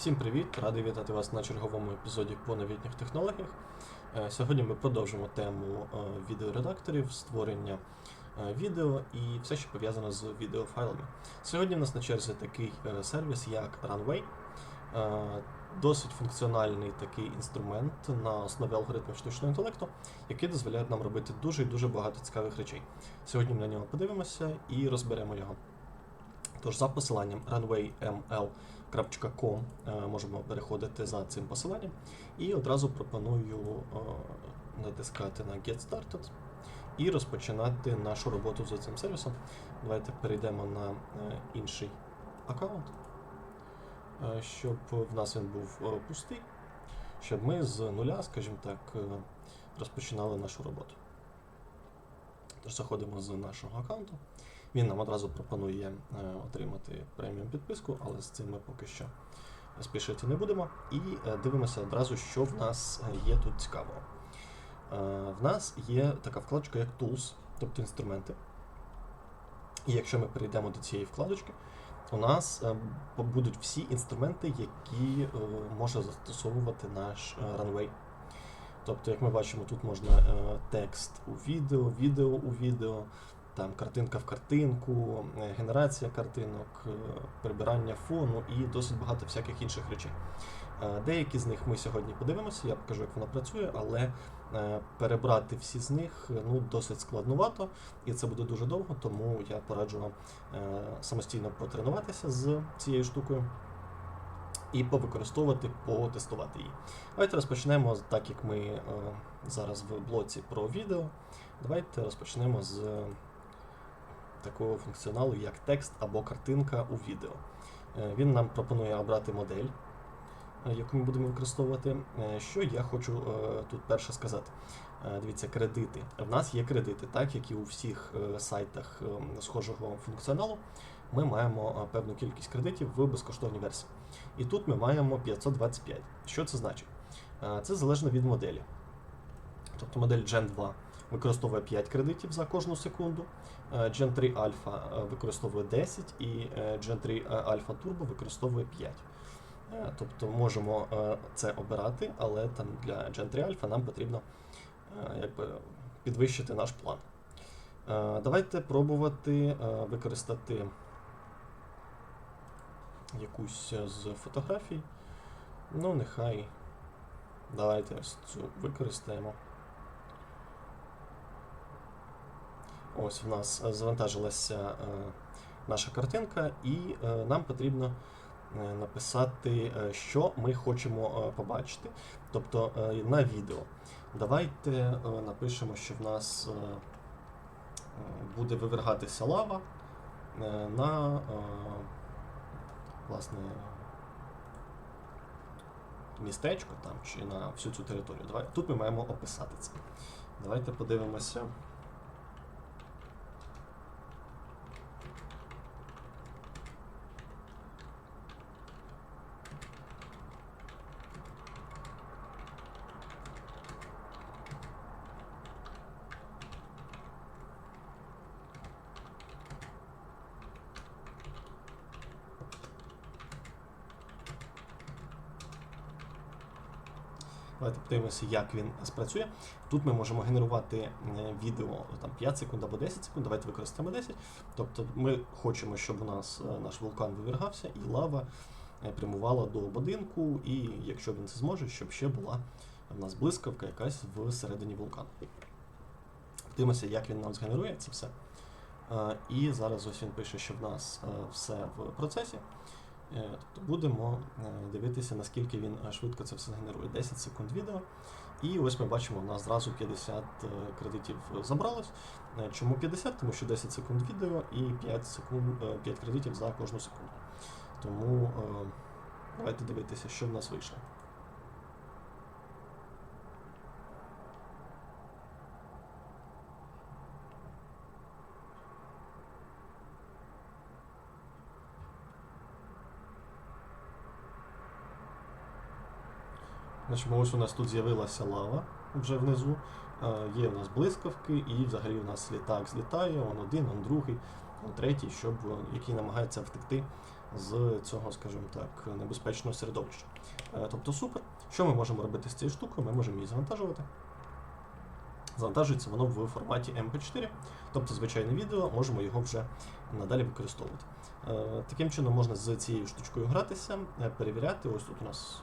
Всім привіт! Радий вітати вас на черговому епізоді по новітніх технологіях. Е, Сьогодні ми продовжимо тему е, відеоредакторів, створення е, відео і все, що пов'язано з відеофайлами. Сьогодні в нас на черзі такий сервіс, як Runway. Досить функціональний такий інструмент на основі алгоритмів штучного інтелекту, який дозволяє нам робити дуже і дуже багато цікавих речей. Сьогодні ми на нього подивимося і розберемо його. Тож за посиланням runwayml.com е, можемо переходити за цим посиланням і одразу пропоную е, натискати на Get Started і розпочинати нашу роботу за цим сервісом. Давайте перейдемо на е, інший аккаунт, щоб в нас він був пустий, щоб ми з нуля, скажімо так, розпочинали нашу роботу. Тож заходимо з нашого аккаунту. Він нам одразу пропонує е, отримати преміум підписку, але з цим ми поки що спішити не будемо. І е, дивимося одразу, що в нас є тут цікавого. Е, в нас є така вкладочка, як Tools, тобто інструменти. І якщо ми перейдемо до цієї вкладочки, у нас будуть всі інструменти, які може застосовувати наш Runway. Тобто, як ми бачимо, тут можна текст у відео, відео у відео, там картинка в картинку, е, генерація картинок, е, прибирання фону і досить багато всяких інших речей. Е, Деякі з них ми сьогодні подивимося, я покажу, як воно працює, але перебрати всі з них ну, досить складнувато, і це буде дуже довго, тому я пораджу вам самостійно потренуватися з цією штукою і повикористовувати, потестувати її. Давайте розпочнемо, так як ми зараз в блоці про відео. Давайте розпочнемо з такого функціоналу, як текст або картинка у відео. Е, Він нам пропонує обрати модель, е, яку ми будемо використовувати. Е, Що я хочу тут перше сказати. Дивіться, кредити. В нас є кредити, так як і у всіх сайтах схожого функціоналу. Ми маємо певну кількість кредитів в безкоштовній версії. І тут ми маємо 525. Що це значить? Це залежно від моделі. Тобто модель Gen 2 використовує 5 кредитів за кожну секунду, Gen 3 Alpha е, використовує 10 і е, Gen 3 Alpha Turbo використовує 5. Е, Тобто можемо е, це обирати, але там для Gen 3 Alpha нам потрібно е, якби, підвищити наш план. Е, Давайте пробувати е, використати якусь з фотографій. Ну, нехай. Давайте ось цю використаємо. Ось в нас е, завантажилася е, наша картинка, і е, нам потрібно написати, що ми хочемо побачити. Тобто на відео. Давайте напишемо, що в нас буде вивергатися лава на власне містечко там чи на всю цю територію. Тут ми маємо описати це. Давайте подивимося. Подивимося, як він спрацює. Тут ми можемо генерувати е, відео там 5 секунд або 10 секунд. Давайте використаємо 10. Тобто ми хочемо, щоб у нас е, наш вулкан вивергався і лава е, прямувала до будинку, і якщо він це зможе, щоб ще була в нас блискавка якась всередині вулкану. Дивимося, як він нам згенерує це все. І зараз ось він пише, що в нас все в процесі. Тобто будемо е, дивитися, наскільки він е, швидко це все генерує. 10 секунд відео. І ось ми бачимо, у нас зразу 50 е, кредитів забралось. Чому 50? Тому що 10 секунд відео і 5, секунд, 5 кредитів за кожну секунду. Тому давайте дивитися, що в нас вийшло. Значить, ось у нас тут з'явилася лава вже внизу. Е, Є у нас блискавки, і взагалі у нас літак злітає, он один, он другий. третій, щоб е, який намагається втекти з цього, скажімо так, небезпечного середовища. Е, Тобто супер. Що ми можемо робити з цією штукою? Ми можемо її завантажувати. Завантажується воно в форматі MP4, тобто звичайне відео, можемо його вже надалі використовувати. Таким чином можна з цією штучкою гратися, перевіряти. Ось тут у нас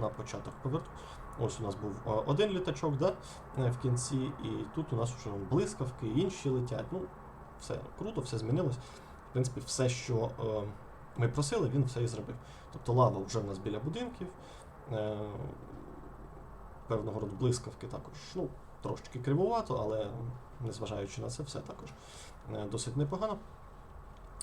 на початок поверну. Ось у нас був е, один літачок да, е, в кінці, і тут у нас вже блискавки, інші летять. Ну, все круто, все змінилось. В принципі, все, що е, ми просили, він все і зробив. Тобто лава вже в нас біля будинків, певного роду блискавки також. Ну, трошечки кривувато, але незважаючи на це, все також досить непогано.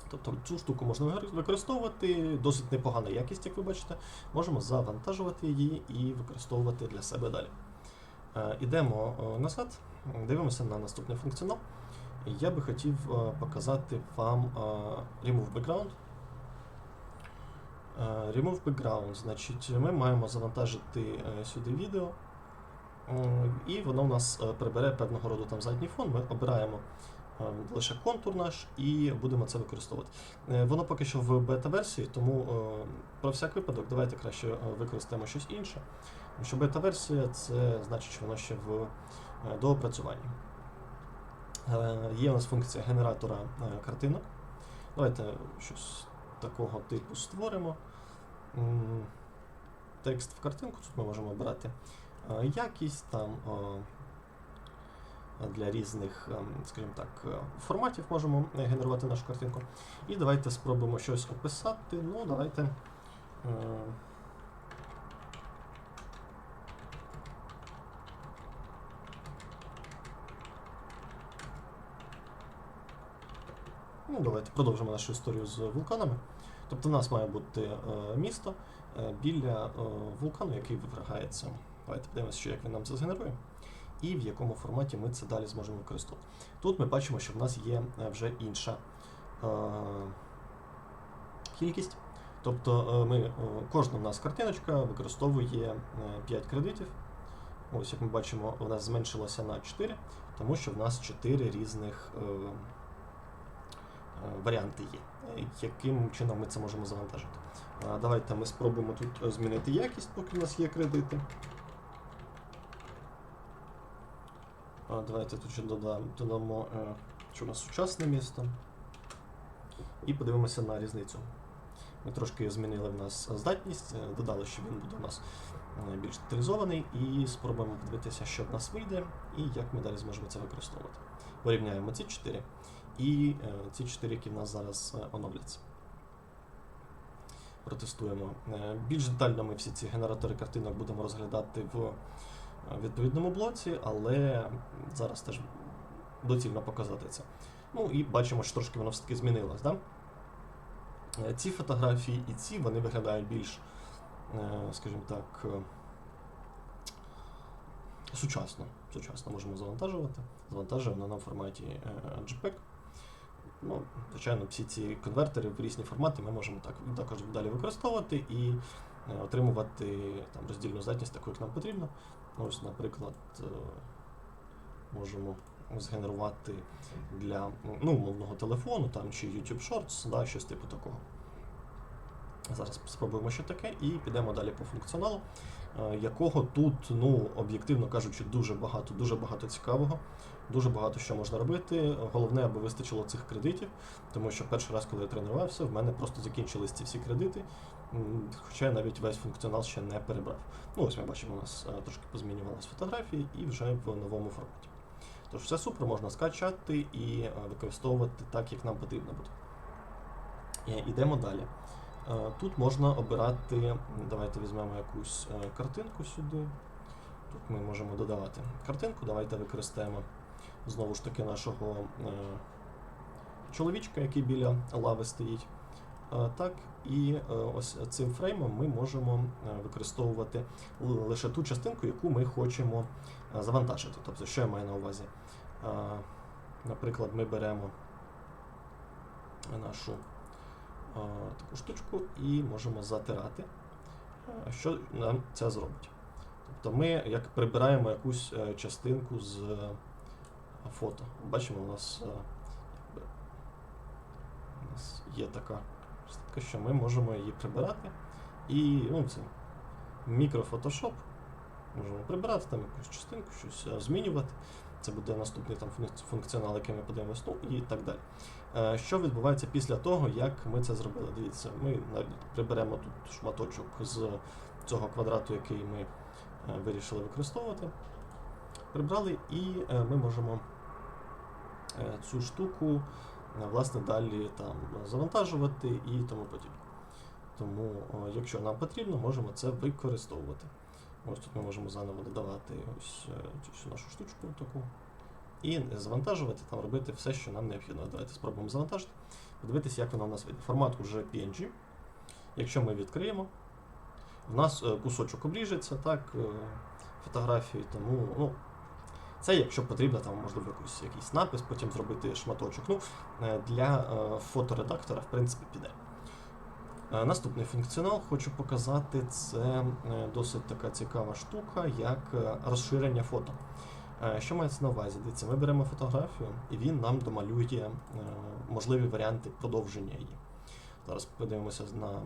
Тобто цю штуку можна використовувати, досить непогана якість, як ви бачите. Можемо завантажувати її і використовувати для себе далі. Е, Ідемо е, назад, дивимося на наступний функціонал. Я би хотів е, показати вам Remove Background. Remove Background, значить, ми маємо завантажити сюди відео, і воно у нас прибере певного роду там задній фон. Ми обираємо лише контур наш і будемо це використовувати. Е, Воно поки що в бета-версії, тому е, про всяк випадок давайте краще е, використаємо щось інше. Тому що бета-версія це значить, що воно ще в доопрацюванні. Є у нас функція генератора картинок. Давайте щось такого типу створимо. Текст в картинку. Тут ми можемо обрати якість там для різних, ем, скажімо так, е, форматів можемо е, генерувати нашу картинку. І давайте спробуємо щось описати. Ну, давайте. е, Ну, давайте продовжимо нашу історію з вулканами. Тобто в нас має бути е, місто е, біля е, вулкану, який виврагається. Давайте подивимося, що як він нам це згенерує, і в якому форматі ми це далі зможемо використовувати. Тут ми бачимо, що в нас є е, вже інша е, кількість. Тобто е, ми, е, кожна в нас картиночка використовує е, 5 кредитів. Ось, як ми бачимо, у нас зменшилося на 4, тому що в нас 4 різних е, варіанти є. Яким чином ми це можемо завантажити? Давайте ми спробуємо тут змінити якість, поки в нас є кредити. Давайте тут ще додамо, додамо е, що у нас сучасне місто. І подивимося на різницю. Ми трошки змінили в нас здатність, е, додали, що він буде у нас е, більш деталізований, і спробуємо подивитися, що в нас вийде, і як ми далі зможемо це використовувати. Порівняємо ці 4 і ці 4, які в нас зараз оновляться. Протестуємо. Більш детально ми всі ці генератори картинок будемо розглядати в відповідному блоці, але зараз теж доцільно показати це. Ну і бачимо, що трошки воно все-таки змінилось. Да? Е, Ці фотографії і ці вони виглядають більш, е, скажімо так, е, сучасно. Сучасно можемо завантажувати. Завантажуємо на форматі е, JPEG. Ну, звичайно, всі ці конвертери в різні формати ми можемо так, також далі використовувати і е, отримувати там, роздільну здатність таку, як нам потрібно. Ось, наприклад, е, можемо згенерувати для ну, умовного телефону там, чи YouTube Shorts, да, щось типу такого. Зараз спробуємо що таке і підемо далі по функціоналу, е, якого тут, ну, об'єктивно кажучи, дуже багато, дуже багато цікавого, дуже багато що можна робити. Головне, аби вистачило цих кредитів, тому що перший раз, коли я тренувався, в мене просто закінчились ці всі кредити, хоча я навіть весь функціонал ще не перебрав. Ну, ось ми бачимо, у нас е, трошки позмінювалися фотографії і вже в новому форматі. Тож все супер, можна скачати і е, використовувати так, як нам потрібно буде. Ідемо далі. Е, Тут можна обирати, давайте візьмемо якусь картинку сюди. Тут ми можемо додавати картинку. Давайте використаємо знову ж таки нашого чоловічка, який біля лави стоїть. Так, і е, ось цим фреймом ми можемо е, використовувати лише ту частинку, яку ми хочемо е, завантажити. Тобто, що я маю на увазі? Наприклад, ми беремо нашу таку штучку і можемо затирати. Що нам це зробить? Тобто ми як прибираємо якусь частинку з фото. Бачимо, у нас е, якби є така штука, що ми можемо її прибирати. І ну, це мікрофотошоп. Можемо прибирати там якусь частинку, щось е, змінювати. Це буде наступний там функціонал, який ми подивимось, ну і так далі. Е, Що відбувається після того, як ми це зробили? Дивіться, ми приберемо тут шматочок з цього квадрату, який ми е, вирішили використовувати. Прибрали, і ми можемо цю штуку власне далі там завантажувати і тому подібне. Тому, якщо нам потрібно, можемо це використовувати. Ось тут ми можемо заново додавати ось е, цю нашу штучку таку. І завантажувати, там робити все, що нам необхідно. Давайте спробуємо завантажити, подивитися, як воно у нас вийде. Формат уже PNG. Якщо ми відкриємо, в нас е, кусочок обріжеться, так, е, фотографії, тому ну, це якщо потрібно, там можливо якийсь, якийсь напис, потім зробити шматочок. Ну, е, для е, фоторедактора, в принципі, піде. Е, Наступний функціонал хочу показати. Це досить така цікава штука, як розширення фото. Що мається на увазі? Дивіться, ми беремо фотографію, і він нам домалює можливі варіанти продовження її. Зараз подивимося на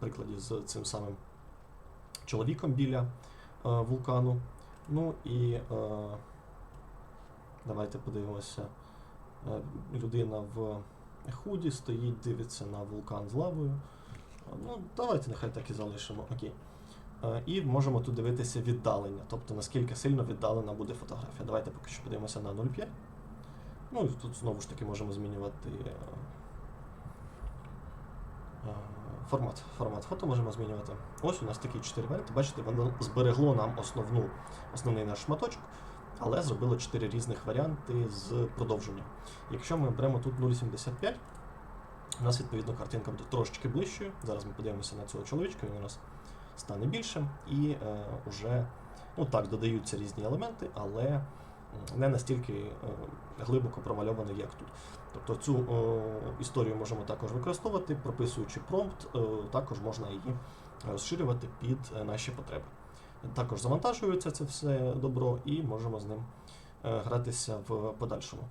прикладі з цим самим чоловіком біля вулкану. Ну і давайте подивимося. Е, Людина в худі стоїть, дивиться на вулкан з лавою. Ну, давайте нехай так і залишимо. Окей. Е, І можемо тут дивитися віддалення, тобто наскільки сильно віддалена буде фотографія. Давайте поки що подивимося на 0,5. Ну і тут знову ж таки можемо змінювати е, формат. Формат фото можемо змінювати. Ось у нас такі чотири варіанти. Бачите, воно зберегло нам основну, основний наш шматочок, але зробило чотири різних варіанти з продовженням. Якщо ми беремо тут 0,75, у нас відповідно картинка буде трошечки ближчою. Зараз ми подивимося на цього чоловічка, він у нас стане більшим і е, вже ну так додаються різні елементи, але не настільки е, глибоко промальований, як тут. Тобто цю е, історію можемо також використовувати, прописуючи промпт, е, також можна її розширювати під е, наші потреби. Також завантажується це все добро і можемо з ним е, гратися в подальшому.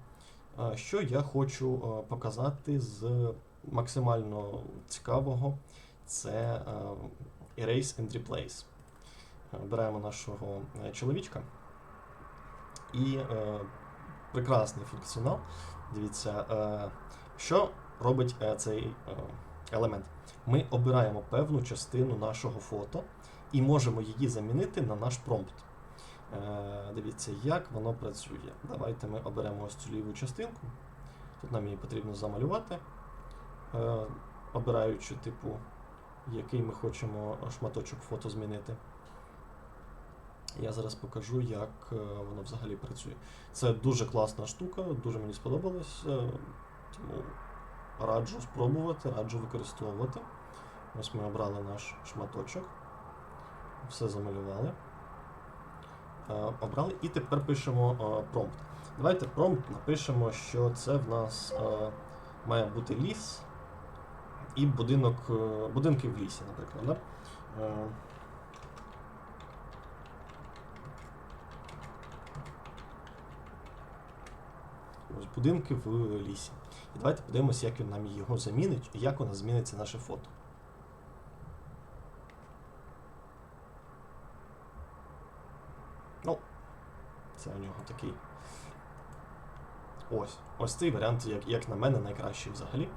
Е, Що я хочу е, показати з максимально цікавого, це Erase and Replace. Беремо нашого чоловічка і прекрасний функціонал. Дивіться, що робить цей елемент. Ми обираємо певну частину нашого фото і можемо її замінити на наш промпт. Е, Дивіться, як воно працює. Давайте ми оберемо ось цю ліву частинку. Тут нам її потрібно замалювати, е, обираючи, типу, який ми хочемо шматочок фото змінити. Я зараз покажу, як е, воно взагалі працює. Це дуже класна штука, дуже мені сподобалось. Тому раджу спробувати, раджу використовувати. Ось ми обрали наш шматочок. Все замалювали. Е, Обрали і тепер пишемо е, промпт. Давайте промпт напишемо, що це в нас е, має бути ліс і будинок, будинки в лісі, наприклад. Да? Ось будинки в лісі. І давайте подивимося, як він нам його замінить і як у нас зміниться наше фото. Ну, це у нього такий. Ось. Ось цей варіант, як, як на мене, найкращий взагалі.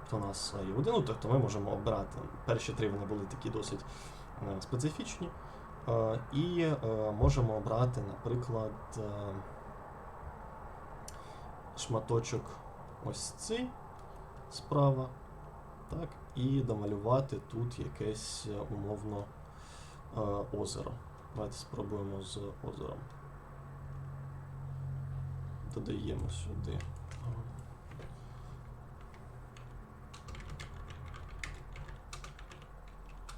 Тобто у нас є один, ну, тобто ми можемо обирати. Перші три вони були такі досить е, специфічні. Е, і е, можемо обрати, наприклад, е, шматочок ось цей справа. Так, і домалювати тут якесь е, умовно е, озеро. Давайте спробуємо з озером. Додаємо сюди.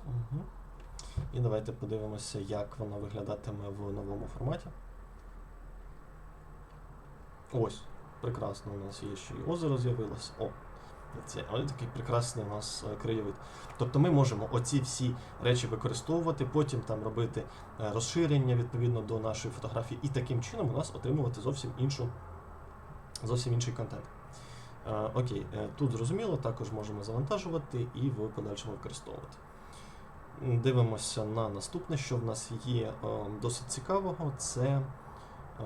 Угу. І давайте подивимося, як воно виглядатиме в новому форматі. Ось, прекрасно, у нас є ще й озеро з'явилось. О, це ось такий прекрасний у нас е, краєвид. Тобто ми можемо оці всі речі використовувати, потім там робити е, розширення відповідно до нашої фотографії, і таким чином у нас отримувати зовсім іншу, зовсім інший контент. Е, окей, тут зрозуміло, також можемо завантажувати і в подальшому використовувати. Дивимося на наступне, що в нас є досить цікавого, це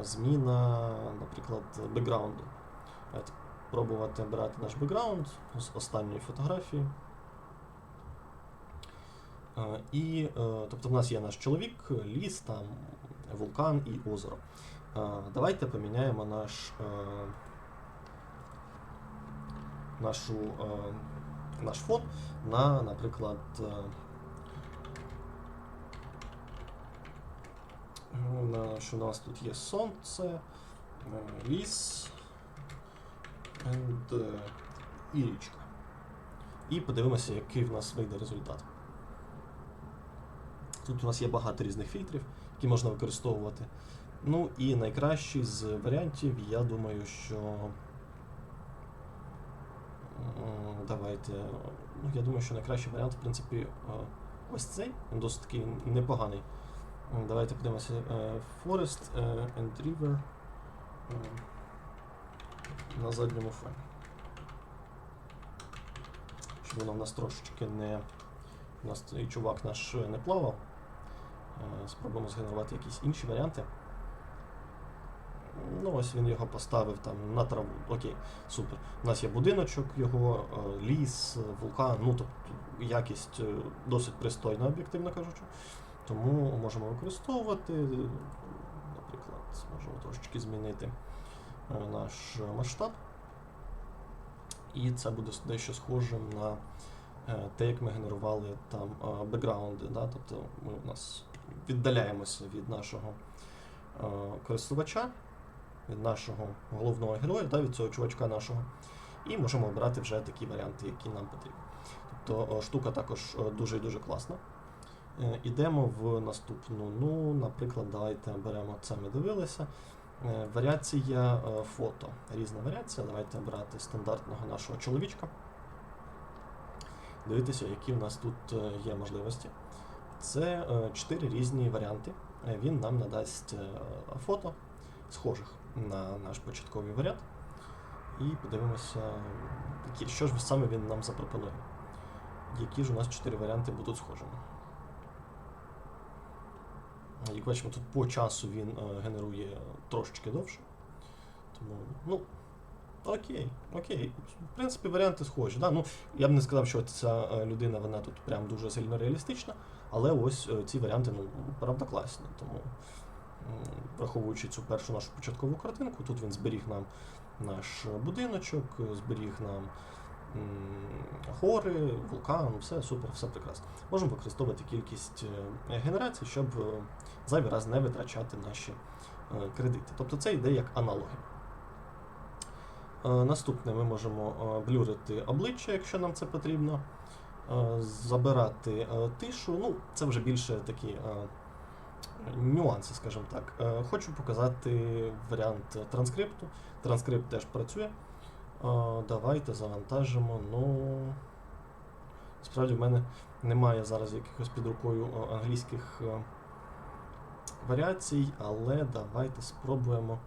зміна, наприклад, бекграунду. Пробувати брати наш бекграунд з останньої фотографії. Е, І, е, тобто, в нас є наш чоловік, ліс, там, вулкан і озеро. Е, Давайте поміняємо наш, нашу, наш фон на, наприклад, на, що у нас тут є сонце, ліс е, і річка. І подивимося, який в нас вийде результат. Тут у нас є багато різних фільтрів, які можна використовувати. Ну і найкращий з варіантів, я думаю, що. Давайте. Ну, я думаю, що найкращий варіант, в принципі, е, ось цей. Він досить такий непоганий. Давайте подивимося. е, Forest е, and River на задньому фоні. Щоб воно в нас трошечки не. У нас цей чувак наш не плавав. Е, Спробуємо згенерувати якісь інші варіанти. Ну, ось він його поставив там на траву. Окей, супер. У нас є будиночок, його, е, ліс, е, вулкан, ну тобто якість е, досить пристойна, об'єктивно кажучи. Тому можемо використовувати. Наприклад, можемо трошечки змінити е, наш масштаб. І це буде дещо схожим на е, те, як ми генерували там е, бекграунди. Да? Тобто ми у нас віддаляємося від нашого е, користувача, від нашого головного героя, да? від цього чувачка нашого. І можемо обрати вже такі варіанти, які нам потрібні. Тобто е, штука також е, дуже і дуже класна. Е, Ідемо в наступну. Ну, наприклад, давайте беремо це, ми дивилися. Е, Варіація е, фото. Різна варіація. Давайте брати стандартного нашого чоловічка. Дивитися, які в нас тут е, є можливості. Це чотири різні варіанти. Він нам надасть фото схожих на наш початковий варіант. І подивимося, що ж саме він нам запропонує. Які ж у нас чотири варіанти будуть схожими. Як бачимо, тут по часу він е, генерує трошечки довше. Тому, ну, окей, окей. В принципі, варіанти схожі. Да? Ну, я б не сказав, що ця е, людина вона тут прям дуже сильно реалістична, але ось е, ці варіанти, ну, правда, класні. Тому, враховуючи цю першу нашу початкову картинку, тут він зберіг нам наш будиночок, зберіг нам гори, вулкан, все супер, все прекрасно. Можемо використовувати кількість е, генерацій, щоб е, зайвий раз не витрачати наші е, кредити. Тобто це йде як аналоги. Наступне ми можемо блюрити обличчя, якщо нам це потрібно. Забирати тишу. Ну, це вже більше такі нюанси, скажімо так. Хочу показати варіант транскрипту. Транскрипт теж працює. Давайте завантажимо. Ну, справді в мене немає зараз якихось під рукою англійських варіацій, але давайте спробуємо.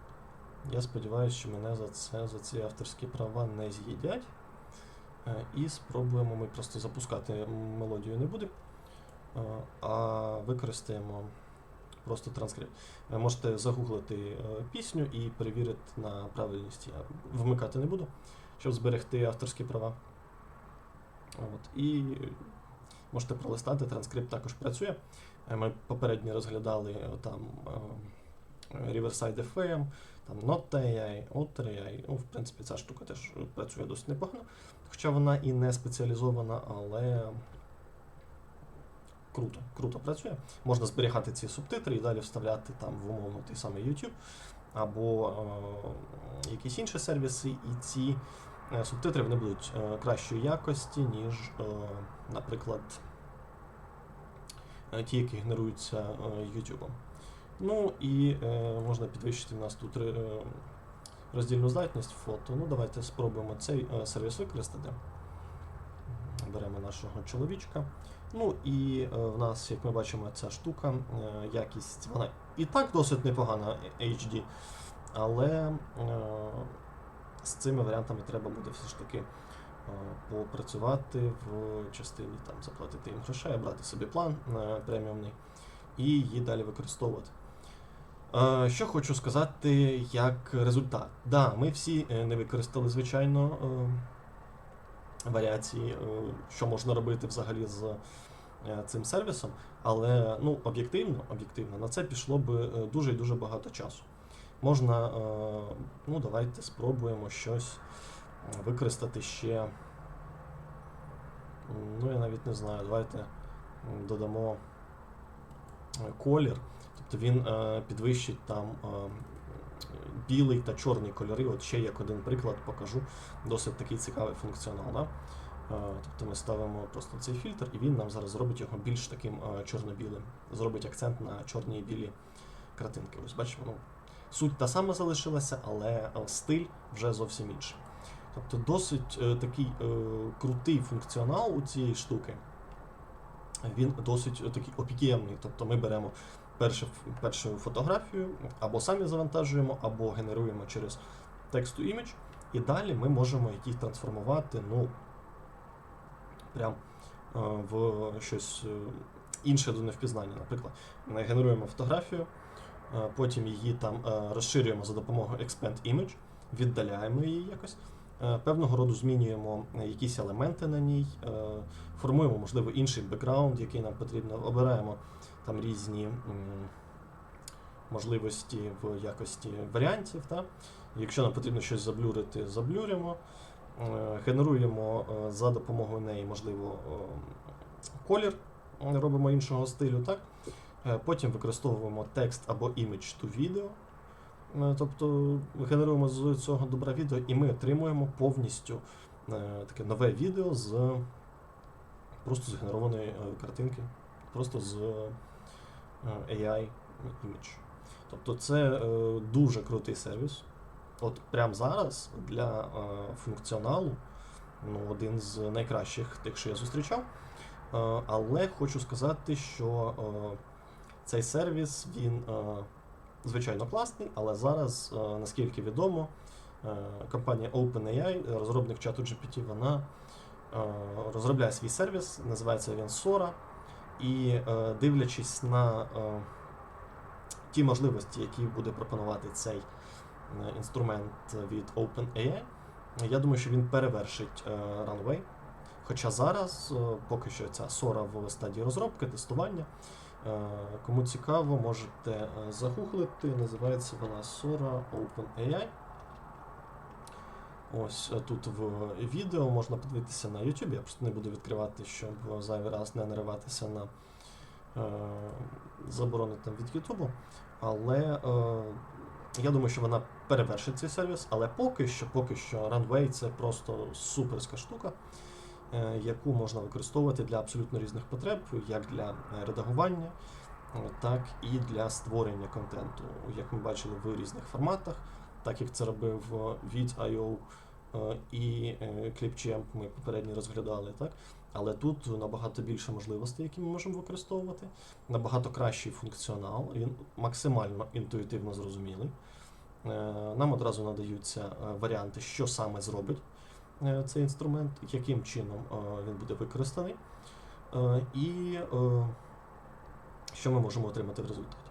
Я сподіваюся, що мене за це за ці авторські права не з'їдять. Е, І спробуємо ми просто запускати мелодію не будемо, а використаємо просто транскрипт. Ви можете загуглити е, пісню і перевірити на правильність. Я вмикати не буду, щоб зберегти авторські права. От. І можете пролистати, транскрипт також працює. Е, Ми попередньо розглядали е, там е, Riverside FM, там Not.ai, Otter.ai. Ну, в принципі, ця штука теж працює досить непогано. Хоча вона і не спеціалізована, але круто, круто працює. Можна зберігати ці субтитри і далі вставляти там в умовно той самий YouTube або е, якісь інші сервіси, і ці е, субтитри вони будуть е, кращої якості, ніж, е, наприклад, е, ті, які генеруються е, YouTube. Ну і е, можна підвищити в нас тут е, роздільну здатність фото. Ну, давайте спробуємо цей е, сервіс використати. Беремо нашого чоловічка. Ну і е, в нас, як ми бачимо, ця штука, е, якість, вона і так досить непогана HD, але е, з цими варіантами треба буде все ж таки попрацювати в частині там заплатити їм грошей, брати собі план преміумний і її далі використовувати. Що хочу сказати як результат. Да, ми всі не використали, звичайно, варіації, е, що можна робити взагалі з е, цим сервісом, але ну, об'єктивно, об'єктивно на це пішло б е, дуже і дуже багато часу. Можна, ну давайте спробуємо щось використати ще. Ну, я навіть не знаю, давайте додамо колір. Тобто він підвищить там білий та чорний кольори. От ще як один приклад покажу. Досить такий цікавий функціонал. Да? Е, Тобто ми ставимо просто цей фільтр, і він нам зараз зробить його більш таким е, чорно-білим. Зробить акцент на чорні і білі картинки. Ось бачимо, ну, суть та сама залишилася, але е, стиль вже зовсім інший. Тобто досить такий крутий функціонал у цієї штуки. Він досить такий об'ємний. Тобто ми беремо першу, першу фотографію, або самі завантажуємо, або генеруємо через тексту імідж, і далі ми можемо їх трансформувати, ну, прям е, в щось е, інше до невпізнання. Наприклад, ми генеруємо фотографію, е, потім її там розширюємо за допомогою Expand Image, віддаляємо її якось. Певного роду змінюємо якісь елементи на ній, формуємо, можливо, інший бекграунд, який нам потрібно, обираємо там різні можливості в якості варіантів. Та? Якщо нам потрібно щось заблюрити, заблюримо. Е, Генеруємо е, за допомогою неї, можливо, е, колір, робимо іншого стилю. Так? Потім використовуємо текст або image to. Е, Тобто генеруємо з цього добра відео, і ми отримуємо повністю таке нове відео з просто згенерованої картинки, просто з AI image. Тобто це е, дуже крутий сервіс. От прямо зараз для е, функціоналу ну, один з найкращих тих, що я зустрічав. Е, але хочу сказати, що е, цей сервіс він е, звичайно класний, але зараз, е, наскільки відомо, е, компанія OpenAI, розробник чату GPT, вона е, розробляє свій сервіс, називається він Sora. І е, дивлячись на е, ті можливості, які буде пропонувати цей е, інструмент від OpenAI, я думаю, що він перевершить Runway. Хоча зараз поки що ця Sora в стадії розробки, тестування. Кому цікаво, можете загуглити. Називається вона Sora OpenAI. Ось е, тут в відео можна подивитися на YouTube. Я просто не буду відкривати, щоб зайвий раз не нариватися на е, заборони там від YouTube. Але е, я думаю, що вона перевершить цей сервіс, але поки що, поки що Runway це просто суперська штука, е, яку можна використовувати для абсолютно різних потреб, як для редагування, е, так і для створення контенту, як ми бачили в різних форматах, так як це робив е, від.io е, і е, Clipchamp ми попередньо розглядали, так? Але тут набагато більше можливостей, які ми можемо використовувати, набагато кращий функціонал, він максимально інтуїтивно зрозумілий. Нам одразу надаються варіанти, що саме зробить цей інструмент, яким чином він буде використаний, і що ми можемо отримати в результаті.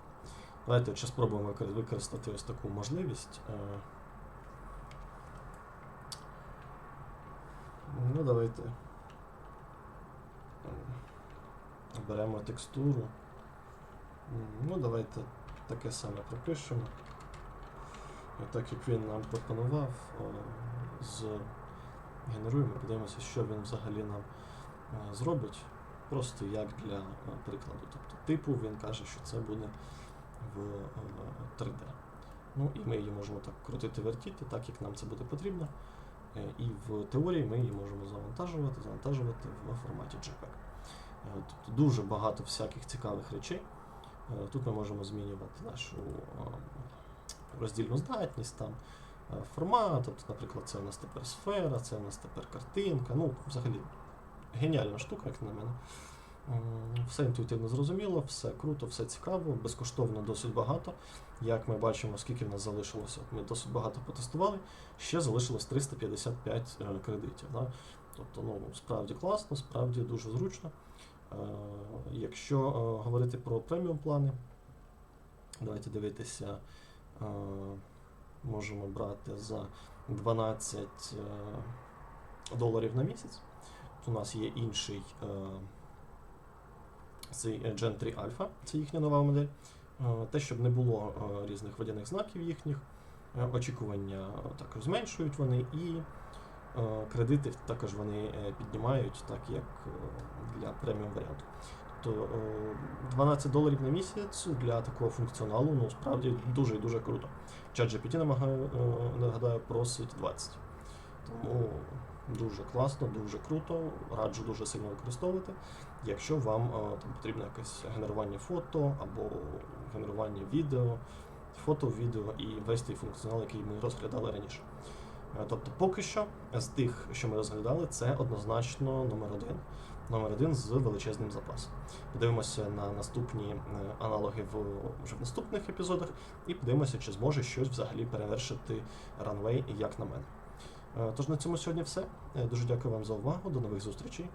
Давайте ще спробуємо викор- використати ось таку можливість. Е, Ну, давайте. Беремо текстуру. Ну, давайте таке саме пропишемо. Так як він нам пропонував, е, з... генеруємо, подивимося, що він взагалі нам е, зробить. Просто як для прикладу. Тобто типу він каже, що це буде в е, 3D. Ну і ми її можемо так крутити, вертіти, так як нам це буде потрібно. Е, І в теорії ми її можемо завантажувати, завантажувати в форматі JPEG. Е, Тобто дуже багато всяких цікавих речей. Е, Тут ми можемо змінювати нашу е, роздільну здатність, там, е, формат. Тобто, наприклад, це у нас тепер сфера, це у нас тепер картинка. Ну, взагалі, геніальна штука, як на мене. М, Все інтуїтивно зрозуміло, все круто, все цікаво, безкоштовно досить багато. Як ми бачимо, скільки в нас залишилося, ми досить багато потестували, ще залишилось 355 е, кредитів. Да? Тобто, ну, справді класно, справді дуже зручно. Е, Якщо е, говорити про преміум плани, давайте дивитися, е, можемо брати за 12 е, доларів на місяць. У нас є інший е, цей Gen 3 Alpha, це їхня нова модель. Е, Те, щоб не було е, різних водяних знаків їхніх, е, очікування також зменшують вони, і е, кредити також вони е, піднімають, так як е, для преміум варіанту. Тобто е, 12 доларів на місяць для такого функціоналу ну, справді дуже і дуже круто. ChatGPT, е, нагадаю, просить 20. Тому дуже класно, дуже круто, раджу дуже сильно використовувати, якщо вам е, там потрібно якесь генерування фото або генерування відео, фото, відео і весь той функціонал, який ми розглядали раніше. Е, Тобто, поки що з тих, що ми розглядали, це однозначно номер один. Номер один з величезним запасом. Подивимося на наступні е, аналоги в вже в наступних епізодах, і подивимося, чи зможе щось взагалі перевершити Runway, як на мене. Тож на цьому сьогодні все. Дуже дякую вам за увагу. До нових зустрічей.